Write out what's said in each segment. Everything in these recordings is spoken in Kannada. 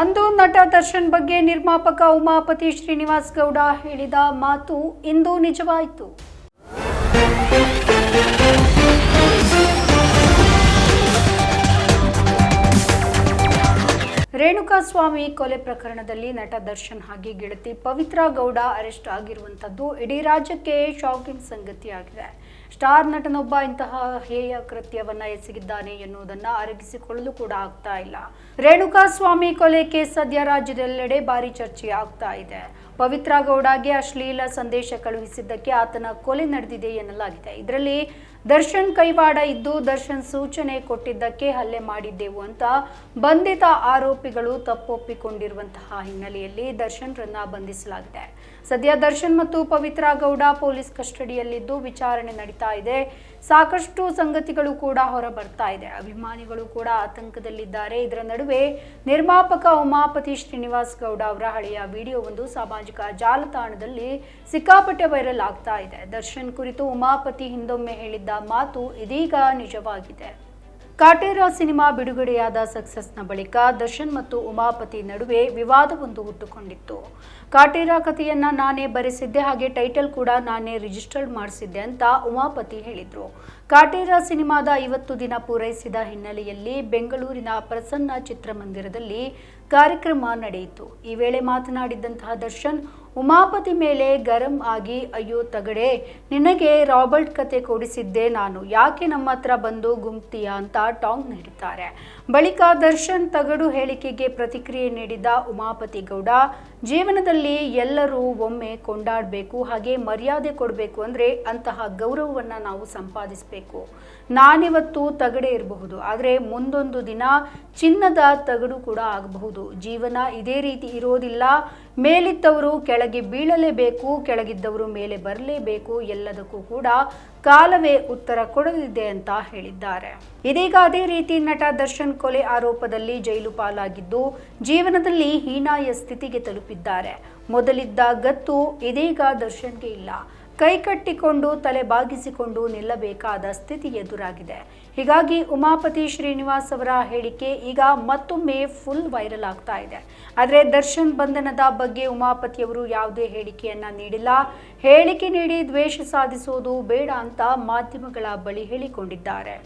ಅಂದು ನಟ ದರ್ಶನ್ ಬಗ್ಗೆ ನಿರ್ಮಾಪಕ ಉಮಾಪತಿ ಶ್ರೀನಿವಾಸ್ ಗೌಡ ಹೇಳಿದ ಮಾತು ಇಂದು ನಿಜವಾಯಿತು. ರೇಣುಕಾಸ್ವಾಮಿ ಕೊಲೆ ಪ್ರಕರಣದಲ್ಲಿ ನಟ ದರ್ಶನ್ ಹಾಗೆ ಗೆಳತಿ ಪವಿತ್ರ ಗೌಡ ಅರೆಸ್ಟ್ ಆಗಿರುವಂತದ್ದು ಇಡೀ ರಾಜ್ಯಕ್ಕೆ ಶಾಕಿಂಗ್ ಸಂಗತಿಯಾಗಿದೆ. ಸ್ಟಾರ್ ನಟನೊಬ್ಬ ಇಂತಹ ಹೇಯ ಕೃತ್ಯವನ್ನ ಎಸಗಿದ್ದಾನೆ ಎನ್ನುವುದನ್ನ ಅರಗಿಸಿಕೊಳ್ಳಲು ಕೂಡ ಆಗ್ತಾ ಇಲ್ಲ. ರೇಣುಕಾಸ್ವಾಮಿ ಕೊಲೆ ಕೇಸ್ ಸದ್ಯ ರಾಜ್ಯದೆಲ್ಲೆಡೆ ಭಾರಿ ಚರ್ಚೆ ಆಗ್ತಾ ಇದೆ. ಪವಿತ್ರ ಗೌಡಗೆ ಅಶ್ಲೀಲ ಸಂದೇಶ ಕಳುಹಿಸಿದ್ದಕ್ಕೆ ಆತನ ಕೊಲೆ ನಡೆದಿದೆ ಎನ್ನಲಾಗಿದೆ. ಇದರಲ್ಲಿ ದರ್ಶನ್ ಕೈವಾಡ ಇದ್ದು ದರ್ಶನ್ ಸೂಚನೆ ಕೊಟ್ಟಿದ್ದಕ್ಕೆ ಹಲ್ಲೆ ಮಾಡಿದ್ದೆವು ಅಂತ ಬಂಧಿತ ಆರೋಪಿಗಳು ತಪ್ಪೊಪ್ಪಿಕೊಂಡಿರುವಂತಹ ಹಿನ್ನೆಲೆಯಲ್ಲಿ ದರ್ಶನ್ರನ್ನ ಬಂಧಿಸಲಾಗಿದೆ. ಸದ್ಯ ದರ್ಶನ್ ಮತ್ತು ಪವಿತ್ರ ಗೌಡ ಪೊಲೀಸ್ ಕಸ್ಟಡಿಯಲ್ಲಿದ್ದು ವಿಚಾರಣೆ ನಡೀತಾ ಇದೆ. ಸಾಕಷ್ಟು ಸಂಗತಿಗಳು ಕೂಡ ಹೊರ ಬರ್ತಾ ಇದೆ. ಅಭಿಮಾನಿಗಳು ಕೂಡ ಆತಂಕದಲ್ಲಿದ್ದಾರೆ. ಇದರ ನಡುವೆ ನಿರ್ಮಾಪಕ ಉಮಾಪತಿ ಶ್ರೀನಿವಾಸ್ ಗೌಡ ಅವರ ಹಳೆಯ ವಿಡಿಯೋ ಒಂದು ಸಾಮಾಜಿಕ ಜಾಲತಾಣದಲ್ಲಿ ಸಿಕ್ಕಾಪಟ್ಟೆ ವೈರಲ್ ಆಗ್ತಾ ಇದೆ. ದರ್ಶನ್ ಕುರಿತು ಉಮಾಪತಿ ಹಿಂದೊಮ್ಮೆ ಹೇಳಿದ್ದ ಮಾತು ಇದೀಗ ನಿಜವಾಗಿದೆ. ಕಾಟೇರ ಸಿನಿಮಾ ಬಿಡುಗಡೆಯಾದ ಸಕ್ಸಸ್ನ ಬಳಿಕ ದರ್ಶನ್ ಮತ್ತು ಉಮಾಪತಿ ನಡುವೆ ವಿವಾದವೊಂದು ಹುಟ್ಟುಕೊಂಡಿತ್ತು. ಕಾಟೇರ ಕಥೆಯನ್ನ ನಾನೇ ಬರೆಸಿದ್ದೆ, ಹಾಗೆ ಟೈಟಲ್ ಕೂಡ ನಾನೇ ರಿಜಿಸ್ಟರ್ಡ್ ಮಾಡಿಸಿದ್ದೆ ಅಂತ ಉಮಾಪತಿ ಹೇಳಿದ್ರು. ಕಾಟೇರ ಸಿನಿಮಾದ ಐವತ್ತು ದಿನ ಪೂರೈಸಿದ ಹಿನ್ನೆಲೆಯಲ್ಲಿ ಬೆಂಗಳೂರಿನ ಪ್ರಸನ್ನ ಚಿತ್ರಮಂದಿರದಲ್ಲಿ ಕಾರ್ಯಕ್ರಮ ನಡೆಯಿತು. ಈ ವೇಳೆ ಮಾತನಾಡಿದ್ದಂತಹ ದರ್ಶನ್ ಉಮಾಪತಿ ಮೇಲೆ ಗರಂ ಆಗಿ, ಅಯ್ಯೋ ತಗಡೆ, ನಿನಗೆ ರಾಬರ್ಟ್ ಕತೆ ಕೊಡಿಸಿದ್ದೆ ನಾನು. ಯಾಕೆ ನಮ್ಮ ಹತ್ರ ಬಂದು ಗುಮ್ತೀಯ ಅಂತ ಟಾಂಗ್ ನೀಡುತ್ತಾರೆ ಬಳಿಕ ದರ್ಶನ್ ತಗಡು ಹೇಳಿಕೆಗೆ ಪ್ರತಿಕ್ರಿಯೆ ನೀಡಿದ ಉಮಾಪತಿ ಗೌಡ, ಜೀವನದಲ್ಲಿ ಎಲ್ಲರೂ ಒಮ್ಮೆ ಕೊಂಡಾಡಬೇಕು, ಹಾಗೆ ಮರ್ಯಾದೆ ಕೊಡಬೇಕು ಅಂದರೆ ಅಂತಹ ಗೌರವವನ್ನು ನಾವು ಸಂಪಾದಿಸಬೇಕು. ನಾನಿವತ್ತು ತಗಡೆ ಇರಬಹುದು, ಆದರೆ ಮುಂದೊಂದು ದಿನ ಚಿನ್ನದ ತಗಡು ಕೂಡ ಆಗಬಹುದು. ಜೀವನ ಇದೇ ರೀತಿ ಇರೋದಿಲ್ಲ. ಮೇಲಿದ್ದವರು ಕೆಳಗೆ ಬೀಳಲೇಬೇಕು, ಕೆಳಗಿದ್ದವರು ಮೇಲೆ ಬರಲೇಬೇಕು ಎಲ್ಲದಕ್ಕೂ ಕೂಡ ಕಾಲವೇ ಉತ್ತರ ಕೊಡಲಿದೆ ಅಂತ ಹೇಳಿದ್ದಾರೆ. ಇದೀಗ ಅದೇ ರೀತಿ ನಟ ದರ್ಶನ್ ಕೊಲೆ ಆರೋಪದಲ್ಲಿ ಜೈಲು ಪಾಲಾಗಿದ್ದು, ಜೀವನದಲ್ಲಿ ಹೀನಾಯ ಸ್ಥಿತಿಗೆ ತಲುಪಿದ್ದಾರೆ. ಮೊದಲಿದ್ದ ಗತ್ತು ಇದೀಗ ದರ್ಶನ್ಗೆ ಇಲ್ಲ. ಕೈ ಕಟ್ಟಿಕೊಂಡು ತಲೆ ಬಾಗಿಸಿಕೊಂಡು ನಿಲ್ಲಬೇಕಾದ ಸ್ಥಿತಿ ಎದುರಾಗಿದೆ. ಹೀಗಾಗಿ ಉಮಾಪತಿ ಶ್ರೀನಿವಾಸ್ ಅವರ ಹೇಳಿಕೆ ಈಗ ಮತ್ತೊಮ್ಮೆ ಫುಲ್ ವೈರಲ್ ಆಗ್ತಾ ಇದೆ. ಆದರೆ ದರ್ಶನ್ ಬಂಧನದ ಬಗ್ಗೆ ಉಮಾಪತಿಯವರು ಯಾವುದೇ ಹೇಳಿಕೆಯನ್ನ ನೀಡಿಲ್ಲ. ಹೇಳಿಕೆ ನೀಡಿ ದ್ವೇಷ ಸಾಧಿಸೋದು ಬೇಡ ಅಂತ ಮಾಧ್ಯಮಗಳ ಬಳಿ ಹೇಳಿಕೊಂಡಿದ್ದಾರೆ.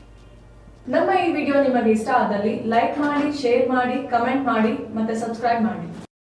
ನಮ್ಮ ಈ ವಿಡಿಯೋ ನಿಮಗೆ ಇಷ್ಟ ಆದಲ್ಲಿ ಲೈಕ್ ಮಾಡಿ ಶೇರ್ ಮಾಡಿ ಕಮೆಂಟ್ ಮಾಡಿ ಮತ್ತೆ ಸಬ್ಸ್ಕ್ರೈಬ್ ಮಾಡಿ.